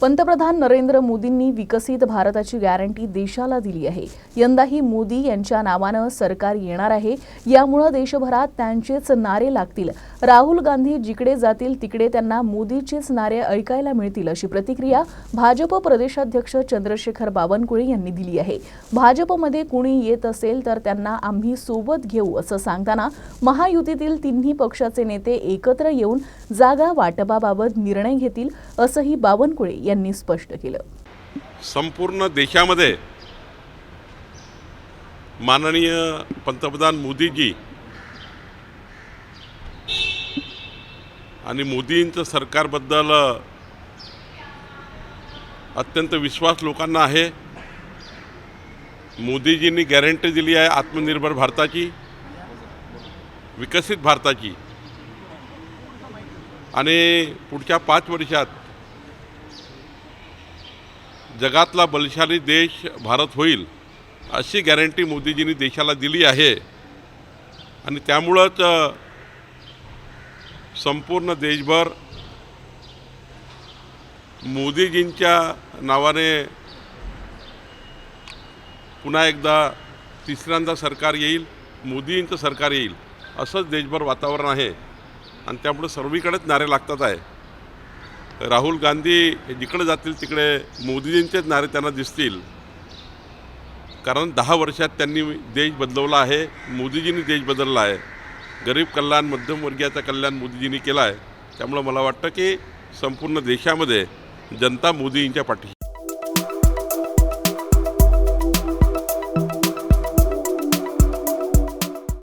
पंतप्रधान नरेंद्र मोदींनी विकसित भारताची गॅरंटी देशाला दिली आहे. यंदाही मोदी यांच्या नावानं सरकार येणार आहे. यामुळं देशभरात त्यांचेच नारे लागतील. राहुल गांधी जिकडे जातील तिकडे त्यांना मोदीचेच नारे ऐकायला मिळतील अशी प्रतिक्रिया भाजप प्रदेशाध्यक्ष चंद्रशेखर बावनकुळे यांनी दिली आहे. भाजपमध्ये कुणी येत असेल तर त्यांना आम्ही सोबत घेऊ असं सांगताना महायुतीतील तिन्ही पक्षाचे नेते एकत्र येऊन जागा वाटपाबाबत निर्णय घेतील असंही बावनकुळे यांनी स्पष्ट केलं. संपूर्ण देशामध्ये माननीय पंतप्रधान मोदीजी आणि मोदींचं सरकारबद्दल अत्यंत विश्वास लोकांना आहे. मोदीजींनी गॅरंटी दिली आहे आत्मनिर्भर भारताची विकसित भारताची. आणि पुढच्या पाच वर्षात जगातला बलशाली देश भारत होईल अशी गॅरंटी मोदीजींनी देशाला दिली आहे. आणि त्यामुळंच संपूर्ण देशभर मोदीजींच्या नावाने पुन्हा एकदा तिसऱ्यांदा सरकार येईल मोदींचं सरकार येईल असंच देशभर वातावरण आहे. आणि त्यामुळे सर्वीकडेच नारे लागतात आहे. राहुल गांधी जिकडे जातील तिकडे मोदीजींचेच नारे त्यांना दिसतील. कारण दहा वर्षात त्यांनी देश बदलवला आहे मोदीजींनी देश बदलला आहे. गरीब कल्याण मध्यमवर्गीयाचं कल्याण मोदीजींनी केलं आहे. त्यामुळं मला वाटतं की संपूर्ण देशामध्ये जनता मोदींच्या पाठी